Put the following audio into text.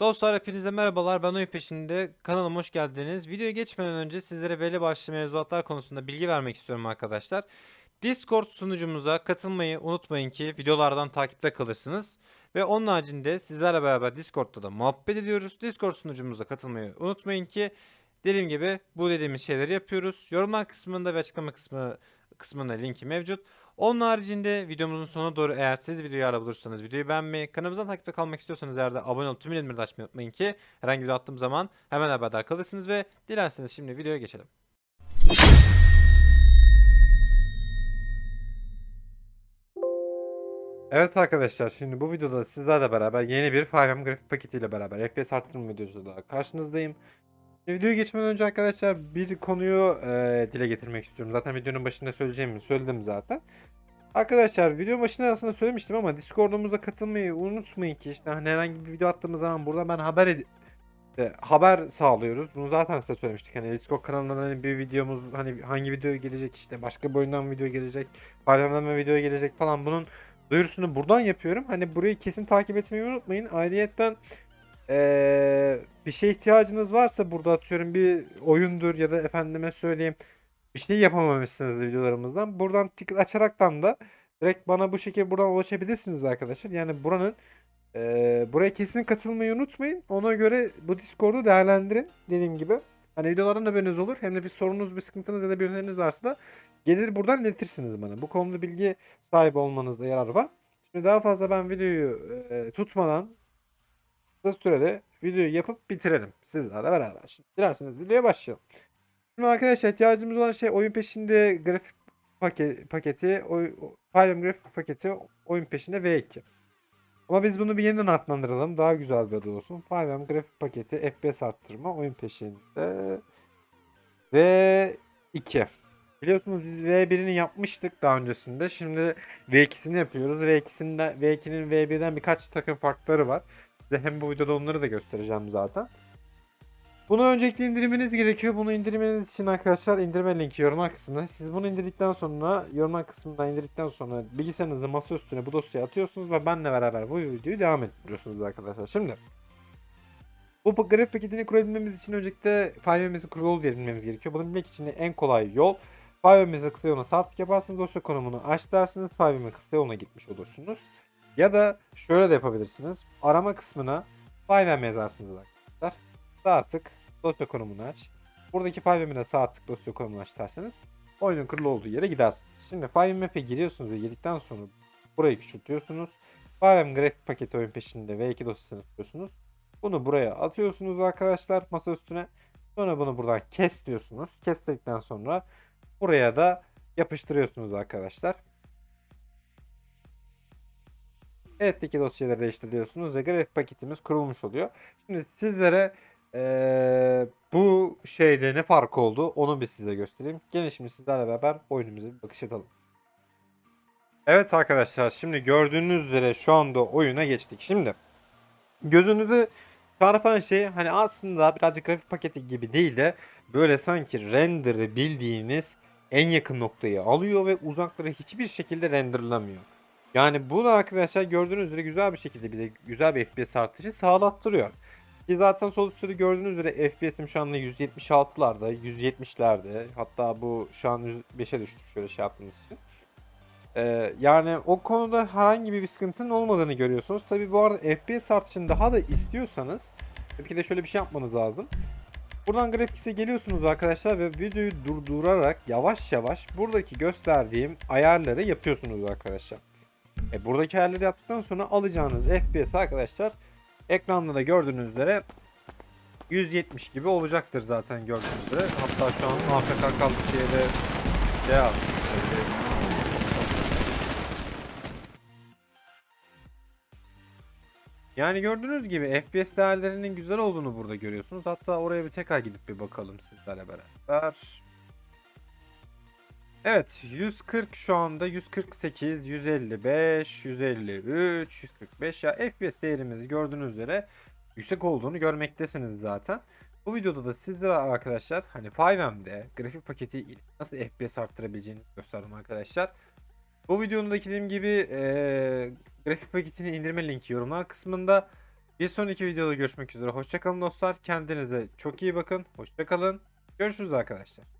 Dostlar hepinize merhabalar. Ben oyun peşinde. Kanalıma hoş geldiniz. Videoya geçmeden önce sizlere belli başlı mevzuatlar konusunda bilgi vermek istiyorum arkadaşlar. Discord sunucumuza katılmayı unutmayın ki videolardan takipte kalırsınız. Ve onun haricinde sizlerle beraber Discord'da da muhabbet ediyoruz. Discord sunucumuza katılmayı unutmayın ki dediğim gibi bu dediğimiz şeyleri yapıyoruz. Yorumlar kısmında ve açıklama kısmı kısmında linki mevcut. Onun haricinde videomuzun sonuna doğru eğer siz videoyu ara bulursanız videoyu beğenmeyi, kanalımızdan takipte kalmak istiyorsanız eğer de abone olup tüm bildirimleri de açmayı unutmayın ki herhangi bir video attığım zaman hemen haberdar kalırsınız ve dilerseniz şimdi videoya geçelim. Evet arkadaşlar şimdi bu videoda sizlerle beraber yeni bir 5M grafik paketiyle beraber FPS arttırma videosuyla karşınızdayım. Videoya geçmeden önce arkadaşlar bir konuyu e, dile getirmek istiyorum. Zaten videonun başında söyleyeceğimi söyledim zaten. Arkadaşlar video başında aslında söylemiştim ama Discord'umuza katılmayı unutmayın ki işte hani herhangi bir video attığımız zaman burada ben haber ed- işte haber sağlıyoruz. Bunu zaten size söylemiştik. Hani Discord kanalından hani bir videomuz hani hangi video gelecek işte başka bir oyundan video gelecek, paylaşımdan video gelecek falan bunun duyurusunu buradan yapıyorum. Hani burayı kesin takip etmeyi unutmayın. Ayrıyetten eee, bir şeye ihtiyacınız varsa burada atıyorum bir oyundur ya da efendime söyleyeyim bir şey yapamamışsınız videolarımızdan. Buradan ticket açaraktan da direkt bana bu şekilde buradan ulaşabilirsiniz arkadaşlar. Yani buranın eee, buraya kesin katılmayı unutmayın. Ona göre bu Discord'u değerlendirin dediğim gibi. Hani videolardan da haberiniz olur. Hem de bir sorunuz, bir sıkıntınız ya da bir öneriniz varsa da gelir buradan iletirsiniz bana. Bu konuda bilgi sahibi olmanızda yarar var. Şimdi daha fazla ben videoyu eee, tutmadan kısa sürede videoyu yapıp bitirelim sizlerle beraber. Şimdi dilerseniz videoya başlayalım. Şimdi arkadaşlar ihtiyacımız olan şey oyun peşinde grafik paket, paketi, oy, Pylon grafik paketi oyun peşinde V2. Ama biz bunu bir yeniden adlandıralım. Daha güzel bir adı olsun. Pylon grafik paketi FPS arttırma oyun peşinde V2. Biliyorsunuz biz V1'ini yapmıştık daha öncesinde. Şimdi V2'sini yapıyoruz. V2'sinde V2'nin V1'den birkaç takım farkları var. Size hem bu videoda onları da göstereceğim zaten. Bunu öncelikle indirmeniz gerekiyor. Bunu indirmeniz için arkadaşlar indirme linki yorumlar kısmında. Siz bunu indirdikten sonra yorumlar kısmından indirdikten sonra bilgisayarınızı masa üstüne bu dosyayı atıyorsunuz ve benle beraber bu videoyu devam ettiriyorsunuz arkadaşlar. Şimdi bu grafik paketini kurabilmemiz için öncelikle file'imizi kurulu edinmemiz gerekiyor. Bunu bilmek için en kolay yol file'imizi kısa yoluna sağ tık yaparsınız. Dosya konumunu aç dersiniz. File'imi kısa yoluna gitmiş olursunuz. Ya da şöyle de yapabilirsiniz. Arama kısmına file yazarsınız arkadaşlar. Sağ tık dosya konumunu aç. Buradaki map'ine sağ tık dosya konumunu aç derseniz oyunun kurulu olduğu yere gidersiniz. Şimdi file map'e giriyorsunuz ve girdikten sonra burayı küçültüyorsunuz. File grafik paketi oyun peşinde V2 dosyasını tutuyorsunuz. Bunu buraya atıyorsunuz arkadaşlar masa üstüne. Sonra bunu buradan kes diyorsunuz. Kestikten sonra buraya da yapıştırıyorsunuz arkadaşlar. Evet'teki dosyaları değiştiriyorsunuz ve grafik paketimiz kurulmuş oluyor. Şimdi sizlere eee, bu şeyde ne fark oldu onu bir size göstereyim. Gelin şimdi sizlerle beraber oyunumuza bir bakış atalım. Evet arkadaşlar şimdi gördüğünüz üzere şu anda oyuna geçtik. Şimdi gözünüzü çarpan şey hani aslında birazcık grafik paketi gibi değil de böyle sanki render'ı bildiğiniz en yakın noktayı alıyor ve uzakları hiçbir şekilde renderlamıyor. Yani bunu arkadaşlar gördüğünüz üzere güzel bir şekilde bize güzel bir FPS artışı sağlattırıyor. Ki zaten sol de gördüğünüz üzere FPS'im şu anda 176'larda, 170'lerde. Hatta bu şu an 105'e düştü şöyle şey yaptığımız için. Ee, yani o konuda herhangi bir sıkıntının olmadığını görüyorsunuz. Tabi bu arada FPS artışını daha da istiyorsanız tabii ki de şöyle bir şey yapmanız lazım. Buradan Graphics'e geliyorsunuz arkadaşlar ve videoyu durdurarak yavaş yavaş buradaki gösterdiğim ayarları yapıyorsunuz arkadaşlar. E, buradaki ayarları yaptıktan sonra alacağınız FPS arkadaşlar ekranda da gördüğünüz üzere 170 gibi olacaktır zaten gördüğünüz üzere. Hatta şu an AFK kaldık diye de şey. Yani gördüğünüz gibi FPS değerlerinin güzel olduğunu burada görüyorsunuz. Hatta oraya bir tekrar gidip bir bakalım sizlerle beraber. Evet 140 şu anda 148, 155, 153, 145 ya FPS değerimizi gördüğünüz üzere yüksek olduğunu görmektesiniz zaten. Bu videoda da sizlere arkadaşlar hani 5M'de grafik paketi nasıl FPS arttırabileceğini gösterdim arkadaşlar. Bu videonun da dediğim gibi eee grafik paketini indirme linki yorumlar kısmında. Bir sonraki videoda görüşmek üzere. Hoşçakalın dostlar. Kendinize çok iyi bakın. Hoşçakalın. Görüşürüz arkadaşlar.